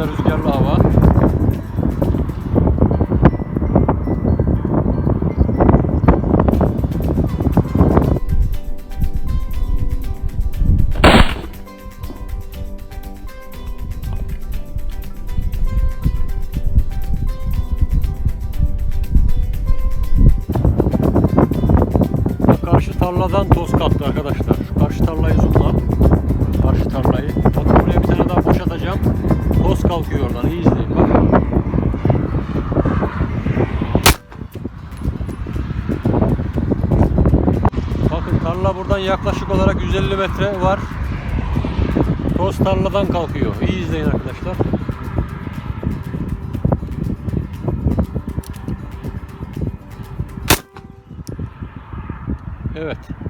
Da rüzgarlı hava. Karşı tarladan toz kalktı arkadaşlar. Şu karşı tarlayı zoomla. Kalkıyor oradan. İyi izleyin bak. Bakın tarla buradan yaklaşık olarak 150 metre var. Toz tarladan kalkıyor. İyi izleyin arkadaşlar. Evet.